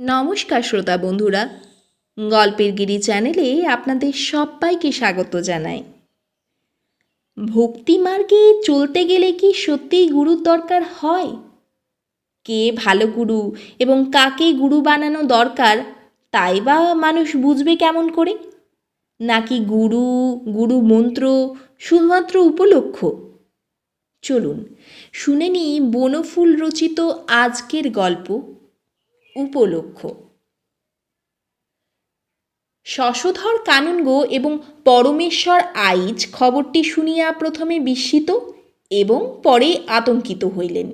নমস্কার শ্রোতা বন্ধুরা, গল্পের গিরি চ্যানেলে আপনাদের সবাইকে স্বাগত জানাই। ভক্তি মার্গে চলতে গেলে কি সত্যিই গুরুর দরকার হয়? কে ভালো গুরু এবং কাকে গুরু বানানো দরকার, তাই বা মানুষ বুঝবে কেমন করে? নাকি গুরু গুরু মন্ত্র শুধুমাত্র উপলক্ষ? চলুন, শুনে নিই বনফুল রচিত আজকের গল্প। উপলক্ষ। শশধর কানুনগো এবং পরমেশ্বর আইচ খবরটি শুনিয়া প্রথমে বিস্মিত এবং পরে আতঙ্কিত হইলেন।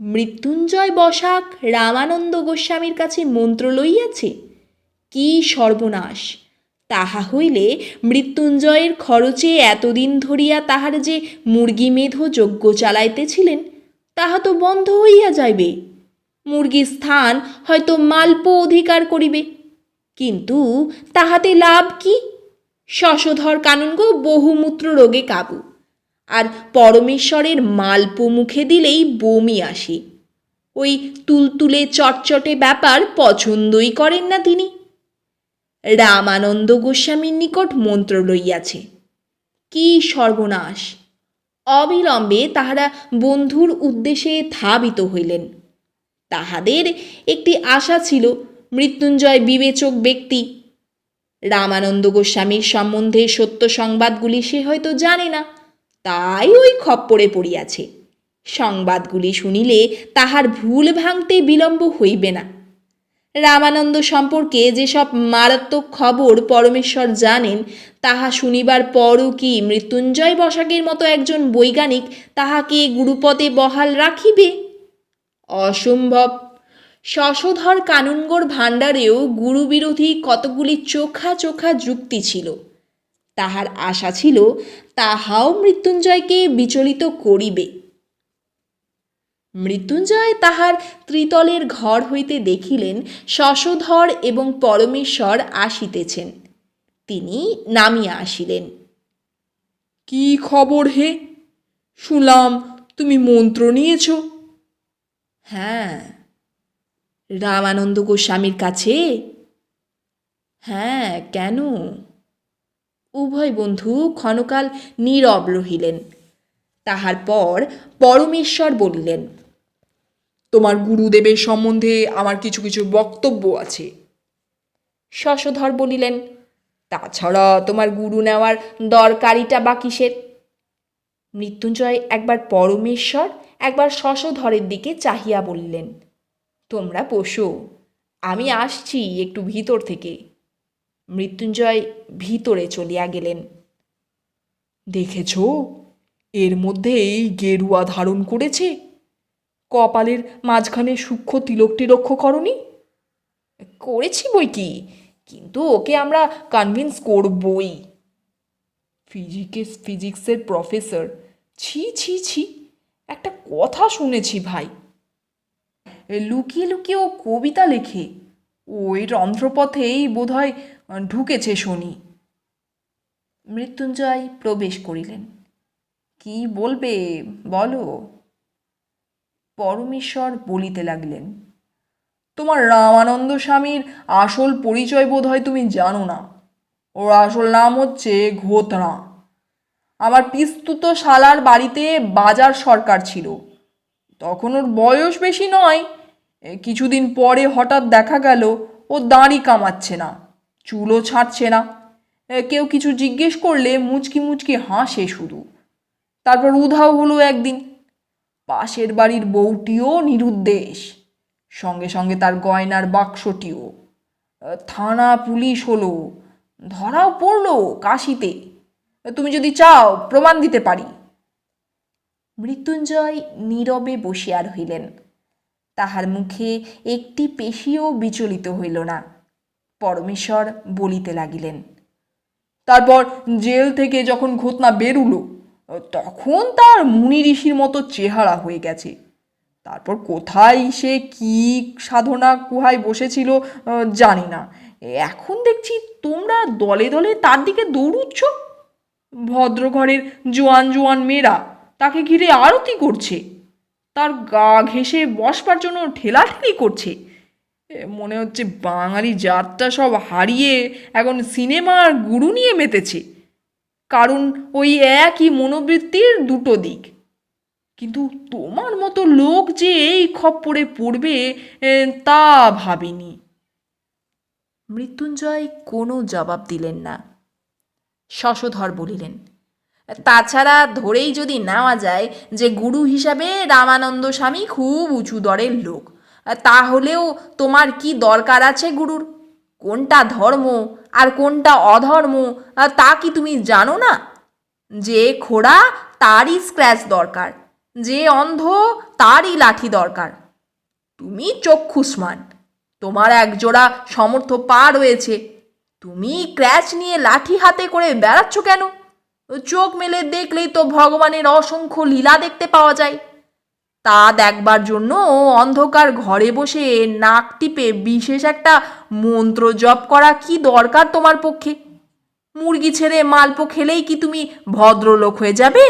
মৃত্যুঞ্জয় বসাক রামানন্দ গোস্বামীর কাছে মন্ত্র লইয়াছে? কি সর্বনাশ! তাহা হইলে মৃত্যুঞ্জয়ের খরচে এতদিন ধরিয়া তাহার যে মুরগি মেধ যজ্ঞ চালাইতেছিলেন, তাহা তো বন্ধ হইয়া যাইবে। মুরগির স্থান হয়তো মাল্প অধিকার করিবে। কিন্তু তাহাতে লাভ কি? শশধর কানুনগো বহুমূত্র রোগে কাবু। আর পরমেশ্বরের মাল্প মুখে দিলেই বমি আসে। ওই তুলতুলে চটচটে ব্যাপার পছন্দই করেন না তিনি। রামানন্দ গোস্বামীর নিকট মন্ত্র লইয়াছে। কি সর্বনাশ! অবিলম্বে তাহারা বন্ধুর উদ্দেশ্যে ধাবিত হইলেন। তাহাদের একটি আশা ছিল মৃত্যুঞ্জয় বিবেচক ব্যক্তি। রামানন্দ গোস্বামীর সম্বন্ধে সত্য সংবাদগুলি সে হয়তো জানে না, তাই ওই খপ্পরে পড়িয়াছে। সংবাদগুলি শুনিলে তাহার ভুল ভাঙতে বিলম্ব হইবে না। রামানন্দ সম্পর্কে যেসব মারাত্মক খবর পরমেশ্বর জানেন, তাহা শুনিবার পরও কি মৃত্যুঞ্জয় বসাকের মতো একজন বৈজ্ঞানিক তাহাকে গুরুপদে বহাল রাখিবে? অসম্ভব। শশধর কানুনগোর ভাণ্ডারেও গুরুবিরোধী কতগুলি চোখা চোখা যুক্তি ছিল। তাহার আশা ছিল তাহাও মৃত্যুঞ্জয়কে বিচলিত করিবে। মৃত্যুঞ্জয় তাহার ত্রিতলের ঘর হইতে দেখিলেন শশধর এবং পরমেশ্বর আসিতেছেন। তিনি নামিয়া আসিলেন। কি খবর হে? শুনলাম তুমি মন্ত্র নিয়েছ। হ্যাঁ। রামানন্দ গোস্বামীর কাছে? হ্যাঁ কেন? উভয় বন্ধু ক্ষণকাল নীরব রহিলেন। তাহার পর পরমেশ্বর বলিলেন, তোমার গুরুদেবের সম্বন্ধে আমার কিছু কিছু বক্তব্য আছে। শশধর বলিলেন, তাছাড়া তোমার গুরু নেওয়ার দরকারিটা বা কিসের? মৃত্যুঞ্জয় একবার পরমেশ্বর একবার শশধরের দিকে চাহিয়া বললেন, তোমরা বসো, আমি আসছি একটু ভিতর থেকে। মৃত্যুঞ্জয় ভিতরে চলিয়া গেলেন। দেখেছ, এর মধ্যে এই গেরুয়া ধারণ করেছে? কপালের মাঝখানে সূক্ষ্ম তিলকটি লক্ষ্য করনি? করেছি বই কি, কিন্তু ওকে আমরা কনভিন্স করবই। ফিজিক্স ফিজিক্সের প্রফেসর ছি ছি ছি। একটা কথা শুনেছি ভাই। লুকিয়ে লুকিয়ে ও কবিতা লেখে। ওই রন্ধ্রপথেই বোধহয় ঢুকেছে শনি। মৃত্যুঞ্জয় প্রবেশ করিলেন। কি বলবে বলো? পরমেশ্বর বলিতে লাগলেন, তোমার রামানন্দ স্বামীর আসল পরিচয় বোধ হয় তুমি জানো না। ওর আসল নাম হচ্ছে ঘোতনা আমার পিস্তুত শালার বাড়িতে বাজার সরকার ছিল। তখন ওর বয়স বেশি নয়। কিছুদিন পরে হঠাৎ দেখা গেল, ও দাঁড়ি কামাচ্ছে না, চুলও ছাড়ছে না। কেউ কিছু জিজ্ঞেস করলে মুচকি মুচকি হাসে শুধু। তারপর উধাও হলো একদিন। পাশের বাড়ির বউটিও নিরুদ্দেশ, সঙ্গে সঙ্গে তার গয়নার বাক্সটিও। থানা পুলিশ হলো, ধরাও পড়ল কাশিতে। তুমি যদি চাও, প্রমাণ দিতে পারি। মৃত্যুঞ্জয় নীরবে বসিয়া রহিলেন তাহার মুখে একটি পেশিও বিচলিত হইল না। পরমেশ্বর বলিতে লাগিলেন, তারপর জেল থেকে যখন ঘটনা বেরুলো, তখন তার মুনি ঋষির মতো চেহারা হয়ে গেছে। তারপর কোথায় সে কি সাধনা গুহায় বসেছিল, জানি না। এখন দেখছি তোমরা দলে দলে তার দিকে দৌড়ুচ্ছ। ভদ্রঘরের জোয়ান জোয়ান মেয়েরা তাকে ঘিরে আরতি করছে। তার গা ঘেঁষে বসবার জন্য ঠেলাঠেলি করছে। মনে হচ্ছে বাঙালি জাতটা সব হারিয়ে এখন সিনেমার গুরু নিয়ে মেতেছে। কারণ ওই একই মনোবৃত্তির দুটো দিক। কিন্তু তোমার মতো লোক যে এই খপ্পরে পড়বে তা ভাবিনি। মৃত্যুঞ্জয় কোনো জবাব দিলেন না। শশধর বলিলেন, তাছাড়া ধরেই যদি নেওয়া যায় যে গুরু হিসাবে রামানন্দ স্বামী খুব উঁচু দরের লোক, তাহলেও তোমার কি দরকার আছে গুরুর? কোনটা ধর্ম আর কোনটা অধর্ম, তা কি তুমি জানো না? যে খোড়া তারই স্ক্র্যাচ দরকার, যে অন্ধ তারই লাঠি দরকার। তুমি চক্ষুষ্মান, তোমার একজোড়া সমর্থ পা রয়েছে। তুমি ক্র্যাচ নিয়ে লাঠি হাতে করে বেড়াচ্ছ কেন? চোখ মেলে দেখলেই তো ভগবানের অসংখ্য লীলা দেখতে পাওয়া যায়। তা দেখবার জন্য অন্ধকার ঘরে বসে নাক টিপে বিশেষ একটা মন্ত্র জপ করা কি দরকার তোমার পক্ষে? মুরগি ছেড়ে মালপো খেলেই কি তুমি ভদ্রলোক হয়ে যাবে?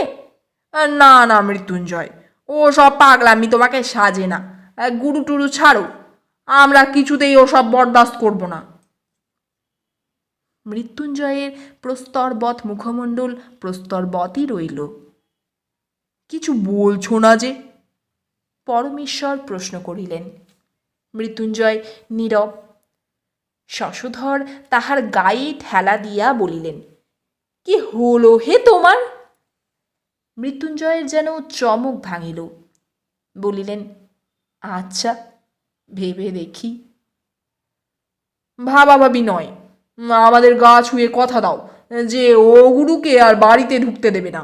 না না, মৃত্যুঞ্জয় ও সব পাগলামি তোমাকে সাজে না। গুরু টুরু ছাড়ো, আমরা কিছুতেই ওসব বরদাস্ত করব না। মৃত্যুঞ্জয়ের প্রস্তরবৎ মুখমণ্ডল প্রস্তরবতই রইল। কিছু বলছো না যে? পরমেশ্বর প্রশ্ন করিলেন। মৃত্যুঞ্জয় নীরব। শশধর তাহার গায়ে ঠেলা দিয়া বলিলেন, কি হলো হে তোমার? মৃত্যুঞ্জয়ের যেন চমক ভাঙিল। বলিলেন আচ্ছা ভেবে দেখি। ভাবাভাবি নয় আমাদের গা ছুঁয়ে কথা দাও, যে ও গুরুকে আর বাড়িতে ঢুকতে দেবে না।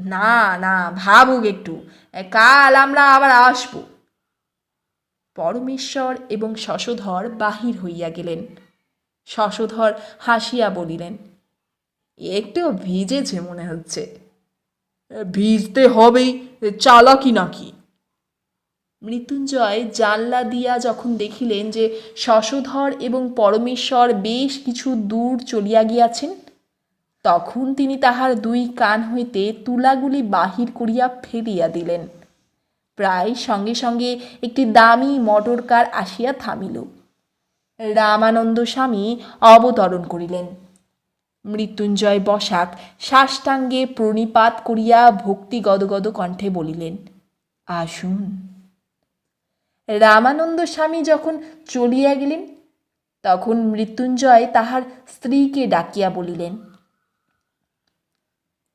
না না, ভাবুক একটু। কাল আমরা আবার আসব। পরমেশ্বর এবং শশধর বাহির হইয়া গেলেন। শশধর হাসিয়া বলিলেন একটু ভিজেছে মনে হচ্ছে। ভিজতে হবেই, চালাকি নাকি? মৃত্যুঞ্জয় জানলা দিয়া যখন দেখিলেন যে শশধর এবং পরমেশ্বর বেশ কিছু দূর চলিয়া গিয়াছেন, তখন তিনি তাহার দুই কান হইতে তুলাগুলি বাহির করিয়া ফেলিয়া দিলেন। প্রায় সঙ্গে সঙ্গে একটি দামি মোটর কার আসিয়া থামিল। রামানন্দ স্বামী অবতরণ করিলেন। মৃত্যুঞ্জয় বসাক সাষ্টাঙ্গে প্রণিপাত করিয়া ভক্তি গদগদ কণ্ঠে বলিলেন, আসুন। রামানন্দ স্বামী যখন চলিয়া গেলেন, তখন মৃত্যুঞ্জয় তাহার স্ত্রীকে ডাকিয়া বলিলেন,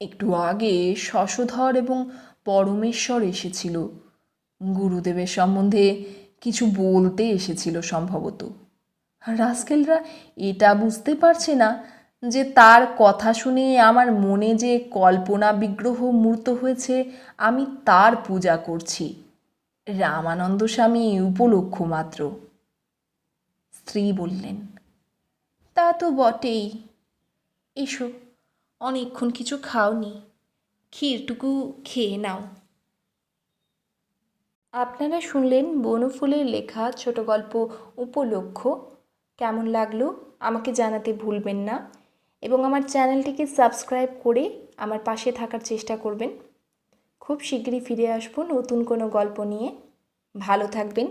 একটু আগে শশধর এবং পরমেশ্বর এসেছিল। গুরুদেবের সম্বন্ধে কিছু বলতে এসেছিল সম্ভবত। রাস্কেলরা এটা বুঝতে পারছে না যে তার কথা শুনে আমার মনে যে কল্পনা বিগ্রহ মূর্ত হয়েছে, আমি তার পূজা করছি। রামানন্দ স্বামী উপলক্ষ মাত্র। স্ত্রী বললেন, তা তো বটেই। এসো, অনেকক্ষণ কিছু খাওনি। ক্ষীরটুকু খেয়ে নাও। আপনারা শুনলেন বনফুলের লেখা ছোট গল্প উপলক্ষ। কেমন লাগল আমাকে জানাতে ভুলবেন না। এবং আমার চ্যানেলটিকে সাবস্ক্রাইব করে আমার পাশে থাকার চেষ্টা করবেন। খুব শীঘ্রই ফিরে আসব নতুন কোনো গল্প নিয়ে। ভালো থাকবেন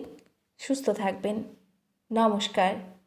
সুস্থ থাকবেন। নমস্কার।